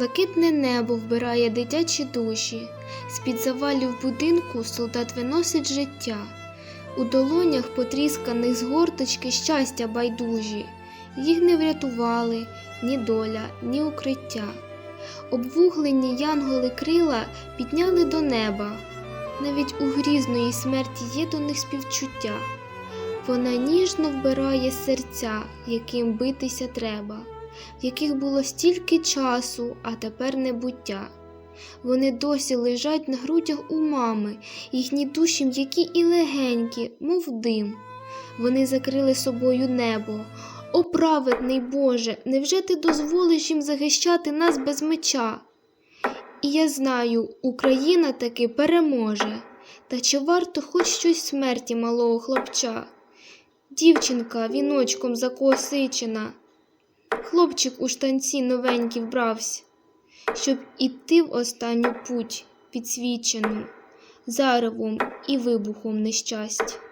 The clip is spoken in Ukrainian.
Блакитне небо вбирає дитячі душі, з-під завалів будинку солдат виносить життя, у долонях потрісканих з горточки щастя байдужі, їх не врятували ні доля, ні укриття. Обвуглені янголи крила підняли до неба, навіть у грізної смерті є до них співчуття. Вона ніжно вбирає серця, яким битися треба, в яких було стільки часу, а тепер небуття. Вони досі лежать на грудях у мами, їхні душі м'які і легенькі, мов дим. Вони закрили собою небо. О, праведний Боже, невже ти дозволиш їм захищати нас без меча? І я знаю, Україна таки переможе. Та чи варто хоч щось смерті малого хлопча? Дівчинка віночком закосичена, хлопчик у штанці новенький вбрався, щоб іти в останню путь підсвічену, заревом і вибухом нещастя.